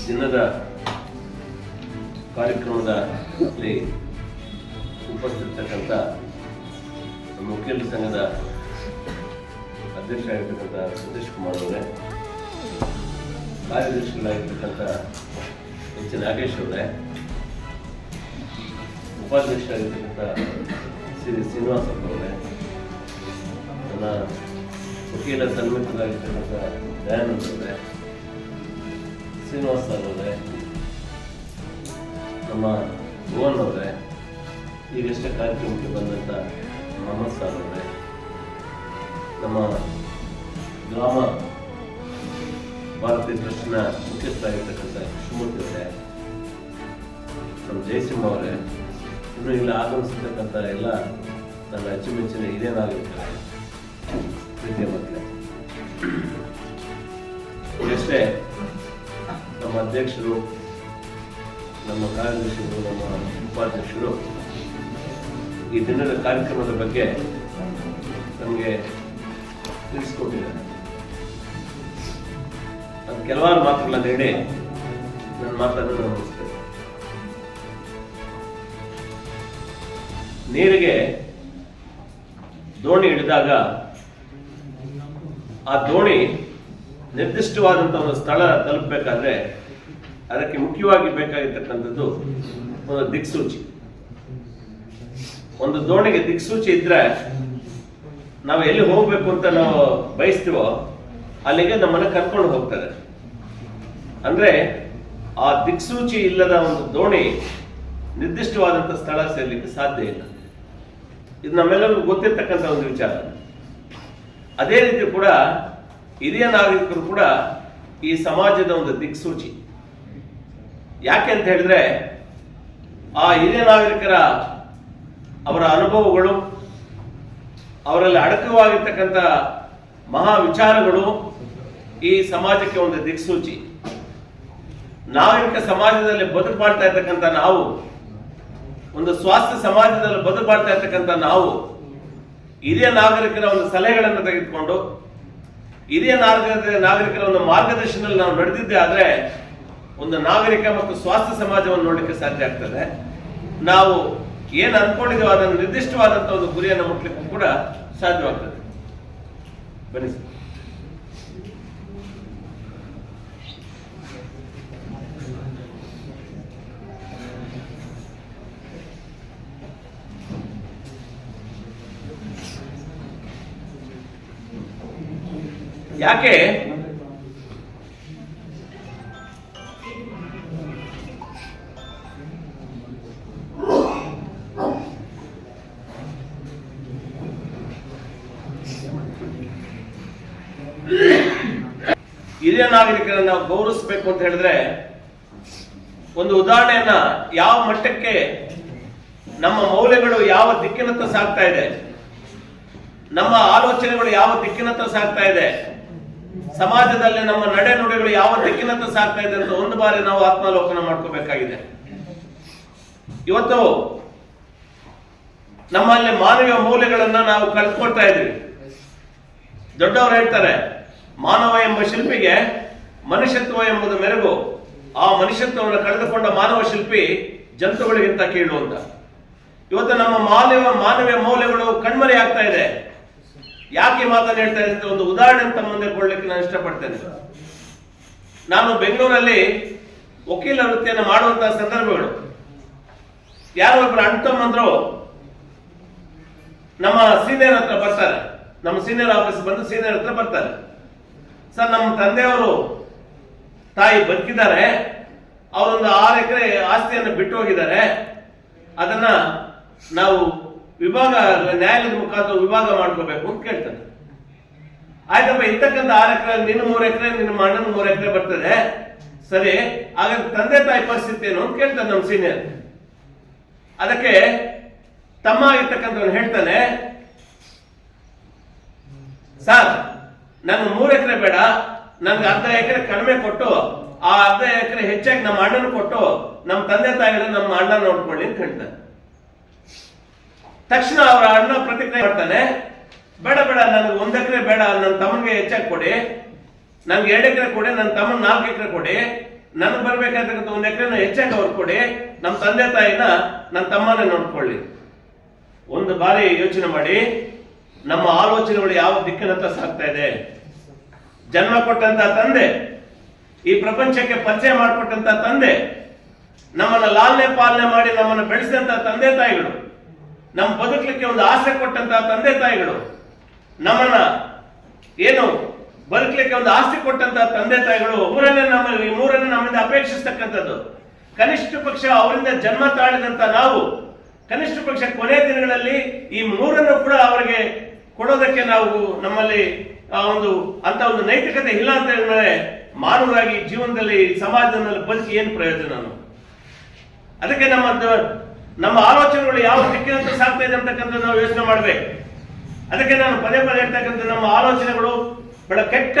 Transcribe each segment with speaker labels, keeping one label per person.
Speaker 1: ದಿನದ ಕಾರ್ಯಕ್ರಮದ ಅಲ್ಲಿ ಉಪಸ್ಥಿತಕ್ಕಂಥ ನಮ್ಮ ಸಂಘದ ಸಂಘದ ಅಧ್ಯಕ್ಷರಾಗಿರ್ತಕ್ಕಂಥ ಸತೀಶ್ ಕುಮಾರ್ ಅವರೇ, ಕಾರ್ಯದರ್ಶಿಗಳಾಗಿರ್ತಕ್ಕಂಥ ಎಚ್ ನಾಗೇಶ್ ಅವರೇ, ಉಪಾಧ್ಯಕ್ಷರಾಗಿರ್ತಕ್ಕಂಥ ಶ್ರೀ ಶ್ರೀನಿವಾಸಪ್ಪ ಅವರೇ, ನನ್ನ ವಕೀಲ ಸನ್ಮಿತರಾಗಿರ್ತಕ್ಕಂಥ ದಯಾನಂದ ಅವರೇ, ಶ್ರೀನಿವಾಸ ಅವರೇ, ನಮ್ಮ ಭುವನ್ ಅವರೇ, ಈಗಷ್ಟೇ ಕಾರ್ಯಕ್ರಮಕ್ಕೆ ಬಂದಂಥ ಮೊಹಮ್ಮದ್ ಸರ್ ಅವರೇ ನಮ್ಮ ಗ್ರಾಮ ಭಾರತೀಯ ಟ್ರಸ್ಟ್ನ ಮುಖ್ಯಸ್ಥರಾಗಿರ್ತಕ್ಕಂಥ ಶಿವಮೂರ್ತಿ ಅವರೇ, ನಮ್ಮ ಜಯಸಿಂಹ ಅವರೇ, ಇನ್ನು ಇಲ್ಲಿ ಆಗಮಿಸಿರ್ತಕ್ಕಂಥ ಎಲ್ಲ ನನ್ನ ಅಚ್ಚುಮೆಚ್ಚಿನ ಹಿರಿಯರಾಗಿರ್ತಾರೆ ಪ್ರೀತಿಯ ಮಕ್ಕಳೇ. ಎಷ್ಟೇ ನಮ್ಮ ಅಧ್ಯಕ್ಷರು, ನಮ್ಮ ಕಾರ್ಯದರ್ಶಿಗಳು, ನಮ್ಮ ಉಪಾಧ್ಯಕ್ಷರು ಈ ದಿನದ ಕಾರ್ಯಕ್ರಮದ ಬಗ್ಗೆ ನಮಗೆ ತಿಳಿಸ್ಕೊಟ್ಟಿದ್ದಾರೆ. ಅದು ಕೆಲವಾರು ಮಾತುಗಳನ್ನು ಹೇಳಿ ನನ್ನ ಮಾತನ್ನು ನಾನು ನೀರಿಗೆ ದೋಣಿ ಹಿಡಿದಾಗ ಆ ದೋಣಿ ನಿರ್ದಿಷ್ಟವಾದಂತಹ ಒಂದು ಸ್ಥಳ ತಲುಪಬೇಕಾದ್ರೆ ಅದಕ್ಕೆ ಮುಖ್ಯವಾಗಿ ಬೇಕಾಗಿರ್ತಕ್ಕಂಥದ್ದು ಒಂದು ದಿಕ್ಸೂಚಿ. ಒಂದು ದೋಣಿಗೆ ದಿಕ್ಸೂಚಿ ಇದ್ರೆ ನಾವು ಎಲ್ಲಿ ಹೋಗ್ಬೇಕು ಅಂತ ನಾವು ಬಯಸ್ತೀವೋ ಅಲ್ಲಿಗೆ ನಮ್ಮನ್ನ ಕರ್ಕೊಂಡು ಹೋಗ್ತಾರೆ ಅಂದ್ರೆ ಆ ದಿಕ್ಸೂಚಿ ಇಲ್ಲದ ಒಂದು ದೋಣಿ ನಿರ್ದಿಷ್ಟವಾದಂಥ ಸ್ಥಳ ಸೇರ್ಲಿಕ್ಕೆ ಸಾಧ್ಯ ಇಲ್ಲ. ಇದು ನಮ್ಮೆಲ್ಲರಿಗೂ ಗೊತ್ತಿರ್ತಕ್ಕಂಥ ಒಂದು ವಿಚಾರ. ಅದೇ ರೀತಿ ಕೂಡ ಹಿರಿಯ ನಾಗರಿಕರು ಕೂಡ ಈ ಸಮಾಜದ ಒಂದು ದಿಕ್ಸೂಚಿ. ಯಾಕೆ ಅಂತ ಹೇಳಿದ್ರೆ ಆ ಹಿರಿಯ ನಾಗರಿಕರ ಅವರ ಅನುಭವಗಳು, ಅವರಲ್ಲಿ ಅಡಕವಾಗಿರ್ತಕ್ಕಂಥ ಮಹಾ ವಿಚಾರಗಳು ಈ ಸಮಾಜಕ್ಕೆ ಒಂದು ದಿಕ್ಸೂಚಿ. ನಾಗರಿಕ ಸಮಾಜದಲ್ಲಿ ಬದುಕು ಮಾಡ್ತಾ ಇರ್ತಕ್ಕಂಥ ನಾವು, ಒಂದು ಸ್ವಾಸ್ಥ್ಯ ಸಮಾಜದಲ್ಲಿ ಬದುಕು ಇರ್ತಕ್ಕಂಥ ನಾವು, ಹಿರಿಯ ನಾಗರಿಕರ ಒಂದು ಸಲಹೆಗಳನ್ನು ತೆಗೆದುಕೊಂಡು, ಹಿರಿಯ ನಾಗರಿಕ ನಾಗರಿಕರ ಒಂದು ಮಾರ್ಗದರ್ಶನದಲ್ಲಿ ನಾವು ನಡೆದಿದ್ದೆ ಆದ್ರೆ, ಒಂದು ನಾಗರಿಕ ಮತ್ತು ಸ್ವಾಸ್ಥ್ಯ ಸಮಾಜವನ್ನು ನೋಡಲಿಕ್ಕೆ ಸಾಧ್ಯ ಆಗ್ತದೆ. ನಾವು ಏನು ಅನ್ಕೊಂಡಿದ್ದೇವೆ ಅದನ್ನು ನಿರ್ದಿಷ್ಟವಾದಂತಹ ಒಂದು ಗುರಿಯನ್ನು ಮುಟ್ಲಿಕ್ಕೂ ಕೂಡ ಸಾಧ್ಯವಾಗ್ತದೆ. ಬನ್ನಿ ಯಾಕೆ ಹಿರಿಯ ನಾಗರಿಕರನ್ನ ಗೌರವಿಸಬೇಕು ಅಂತ ಹೇಳಿದ್ರೆ, ಒಂದು ಉದಾಹರಣೆಯನ್ನ ಯಾವ ಮಟ್ಟಕ್ಕೆ ನಮ್ಮ ಮೌಲ್ಯಗಳು ಯಾವ ದಿಕ್ಕಿನತ್ತ ಸಾಗ್ತಾ ಇದೆ, ನಮ್ಮ ಆಲೋಚನೆಗಳು ಯಾವ ದಿಕ್ಕಿನತ್ತ ಸಾಗ್ತಾ ಇದೆ, ಸಮಾಜದಲ್ಲಿ ನಮ್ಮ ನಡೆ ನುಡಿಗಳು ಯಾವ ದಿಕ್ಕಿನತ್ತ ಸಾಗ್ತಾ ಇದೆ ಅಂತ ಒಂದು ಬಾರಿ ನಾವು ಆತ್ಮಾವಲೋಕನ ಮಾಡ್ಕೋಬೇಕಾಗಿದೆ. ಇವತ್ತು ನಮ್ಮಲ್ಲಿ ಮಾನವೀಯ ಮೌಲ್ಯಗಳನ್ನ ನಾವು ಕಳ್ಕೊಳ್ತಾ ಇದ್ದೀವಿ ದೊಡ್ಡವರು ಹೇಳ್ತಾರೆ ಮಾನವ ಎಂಬ ಶಿಲ್ಪಿಗೆ ಮನುಷ್ಯತ್ವ ಎಂಬುದು ಮೆರಗು. ಆ ಮನುಷ್ಯತ್ವವನ್ನು ಕಳೆದುಕೊಂಡ ಮಾನವ ಶಿಲ್ಪಿ ಜಂತುಗಳಿಗಿಂತ ಕೀಳು ಅಂತ. ಇವತ್ತು ನಮ್ಮ ಮಾನವ, ಮಾನವೀಯ ಮೌಲ್ಯಗಳು ಕಣ್ಮರೆ ಆಗ್ತಾ ಇದೆ. ಯಾಕೆ ಮಾತನ್ನು ಹೇಳ್ತಾ ಇದೆ ಒಂದು ಉದಾಹರಣೆ ಅಂತ ಮುಂದೆ ಕೊಡ್ಲಿಕ್ಕೆ ನಾನು ಇಷ್ಟಪಡ್ತೇನೆ. ನಾನು ಬೆಂಗಳೂರಲ್ಲಿ ವಕೀಲ ವೃತ್ತಿಯನ್ನು ಮಾಡುವಂತಹ ಸಂದರ್ಭಗಳು. ಯಾರೋ ಒಬ್ರು ಅಣ್ತಮ್ಮಂದ್ರು ನಮ್ಮ ಸೀನಿಯರ್ ಹತ್ರ ಬರ್ತಾರೆ. ನಮ್ಮ ಸೀನಿಯರ್ ಆಫೀಸ್ ಬಂದು ಸೀನಿಯರ್ ಹತ್ರ ಬರ್ತಾರೆ. ಸರ್, ನಮ್ಮ ತಂದೆಯವರು ತಾಯಿ ಬದುಕಿದ್ದಾರೆ. ಅವರೊಂದು ಆರು ಎಕರೆ ಆಸ್ತಿಯನ್ನು ಬಿಟ್ಟು ಹೋಗಿದ್ದಾರೆ. ಅದನ್ನ ನಾವು ವಿಭಾಗ, ನ್ಯಾಯಾಲಯದ ಮುಖಾಂತರ ವಿಭಾಗ ಮಾಡ್ಕೋಬೇಕು ಅಂತ ಕೇಳ್ತಾನೆ ಆಯ್ತಪ್ಪ, ಇರ್ತಕ್ಕಂಥ ಆರು ಎಕರೆ, ನಿನ್ನ ಮೂರು ಎಕರೆ, ನಿನ್ನ ಅಣ್ಣನ ಮೂರು ಎಕರೆ ಬರ್ತದೆ. ಸರಿ ಹಾಗಾದ್ರೆ ತಂದೆ ತಾಯಿ ಪರಿಸ್ಥಿತಿ ಏನು ಅಂತ ಕೇಳ್ತಾನೆ ನಮ್ಮ ಸೀನಿಯರ್ ಅದಕ್ಕೆ ತಮ್ಮ ಆಗಿರ್ತಕ್ಕಂಥವ್ನು ಹೇಳ್ತಾನೆ, ಸರ್ ನನ್ಗೆ ಮೂರು ಎಕರೆ ಬೇಡ ನನ್ಗೆ ಅರ್ಧ ಎಕರೆ ಕಡಿಮೆ ಕೊಟ್ಟು, ಆ ಅರ್ಧ ಎಕರೆ ಹೆಚ್ಚಾಗಿ ನಮ್ಮ ಅಣ್ಣನ ಕೊಟ್ಟು, ನಮ್ಮ ತಂದೆ ತಾಯಿಗಳು ನಮ್ಮ ಅಣ್ಣ ನೋಡ್ಕೊಳ್ಳಿ ಅಂತ ಹೇಳ್ತಾರೆ. ತಕ್ಷಣ ಅವರ ಅಣ್ಣ ಪ್ರತಿಕ್ರಿಯೆ ಮಾಡ್ತಾನೆ, ಬೇಡ ಬೇಡ, ನನಗೆ ಒಂದ್ ಎಕರೆ ಬೇಡ, ನನ್ನ ತಮ್ಮನಿಗೆ ಹೆಚ್ಚಾಗಿ ಕೊಡಿ. ನನ್ಗೆ ಎರಡು ಎಕರೆ ಕೊಡಿ, ನನ್ನ ತಮ್ಮನ ನಾಲ್ಕು ಎಕರೆ ಕೊಡಿ. ನನಗೆ ಬರ್ಬೇಕಾದ ಒಂದ್ ಎಕರೆನ ಹೆಚ್ಚಾಗಿ ಅವ್ರು ಕೊಡಿ. ನಮ್ಮ ತಂದೆ ತಾಯಿನ, ನನ್ನ ತಮ್ಮನೇ ನೋಡ್ಕೊಳ್ಳಿ. ಒಂದು ಬಾರಿ ಯೋಚನೆ ಮಾಡಿ ನಮ್ಮ ಆಲೋಚನೆಗಳು ಯಾವ ದಿಕ್ಕಿನತ್ತ ಸಾಗ್ತಾ ಇದೆ? ಜನ್ಮ ಕೊಟ್ಟಂತ ತಂದೆ, ಈ ಪ್ರಪಂಚಕ್ಕೆ ಪರಿಚಯ ಮಾಡಿಕೊಟ್ಟಂತ ತಂದೆ, ನಮ್ಮನ್ನ ಲಾಲನೆ ಪಾಲನೆ ಮಾಡಿ ನಮ್ಮನ್ನು ಬೆಳೆಸಿದಂತ ತಂದೆ ತಾಯಿಗಳು ನಮ್ಮ ಬದುಕಲಿಕ್ಕೆ ಒಂದು ಆಸೆ ಕೊಟ್ಟಂತ ತಂದೆ ತಾಯಿಗಳು, ನಮ್ಮನ್ನ ಏನು ಬದುಕಲಿಕ್ಕೆ ಒಂದು ಆಸ್ತಿ ಕೊಟ್ಟಂತ ತಂದೆ ತಾಯಿಗಳು ಮೂರನೇ ನಮ್ಮ ಈ ಮೂರನ್ನೇ ನಮ್ಮಿಂದ ಅಪೇಕ್ಷಿಸ್ತಕ್ಕಂಥದ್ದು. ಕನಿಷ್ಠ ಪಕ್ಷ ಅವರಿಂದ ಜನ್ಮ ತಾಳಿದಂತ ನಾವು, ಕನಿಷ್ಠ ಪಕ್ಷ ಕೊನೆ ದಿನಗಳಲ್ಲಿ ಈ ಮೂರನ್ನು ಕೂಡ ಅವರಿಗೆ ಕೊಡೋದಕ್ಕೆ ನಾವು ನಮ್ಮಲ್ಲಿ ಆ ಒಂದು ಅಂತ ಒಂದು ನೈತಿಕತೆ ಇಲ್ಲ ಅಂತ ಹೇಳಿದ್ರೆ ಮಾನವರಾಗಿ ಜೀವನದಲ್ಲಿ ಸಮಾಜದಲ್ಲಿ ಬದುಕಿ ಏನು ಪ್ರಯೋಜನ ಅದಕ್ಕೆ ನಮ್ಮ ನಮ್ಮ ಆಲೋಚನೆಗಳು ಯಾವ ದಿಕ್ಕಿನಂತ ಸಾಗ್ತಾ ಇದೆ ಅಂತಕ್ಕಂಥ ನಾವು ಯೋಚನೆ ಮಾಡಬೇಕು. ಅದಕ್ಕೆ ನಾನು ಪದೇ ಪದೇ ಹೇಳ್ತಕ್ಕಂಥ ನಮ್ಮ ಆಲೋಚನೆಗಳು ಬಹಳ ಕೆಟ್ಟ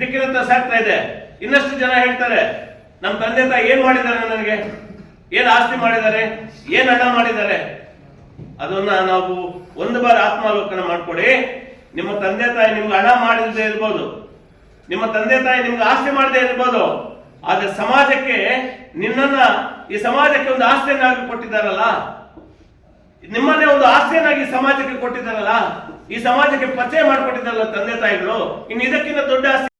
Speaker 1: ದಿಕ್ಕಿನಂತ ಸಾಗ್ತಾ ಇದೆ. ಇನ್ನಷ್ಟು ಜನ ಹೇಳ್ತಾರೆ, ನಮ್ಮ ತಂದೆ ತಾಯಿ ಏನ್ ಮಾಡಿದ್ದಾರೆ ನನಗೆ? ಏನ್ ಆಸ್ತಿ ಮಾಡಿದ್ದಾರೆ? ಏನ್ ಹಣ ಮಾಡಿದ್ದಾರೆ? ಅದನ್ನ ನಾವು ಒಂದು ಬಾರಿ ಆತ್ಮಾವಲೋಕನ ಮಾಡ್ಕೊಡಿ. ನಿಮ್ಮ ತಂದೆ ತಾಯಿ ನಿಮ್ಗೆ ಹಣ ಮಾಡಿಲ್ಲದೆ ಇರ್ಬೋದು. ನಿಮ್ಮ ತಂದೆ ತಾಯಿ ನಿಮ್ಗೆ ಆಸ್ತಿ ಮಾಡದೇ ಇರ್ಬೋದು. ಆದ್ರೆ ಸಮಾಜಕ್ಕೆ ನಿನ್ನನ್ನ ಈ ಸಮಾಜಕ್ಕೆ ಒಂದು ಆಸ್ತಿಯನ್ನಾಗಿ ಕೊಟ್ಟಿದ್ದಾರಲ್ಲ? ನಿಮ್ಮನ್ನೇ ಒಂದು ಆಸ್ತಿಯನ್ನಾಗಿ ಸಮಾಜಕ್ಕೆ ಕೊಟ್ಟಿದ್ದಾರಲ್ಲ? ಈ ಸಮಾಜಕ್ಕೆ ಪರಿಚಯ ಮಾಡಿಕೊಟ್ಟಿದ್ದಾರಲ್ಲ ತಂದೆ ತಾಯಿಗಳು? ಇನ್ನು ಇದಕ್ಕಿಂತ ದೊಡ್ಡ ಆಸ್ತಿ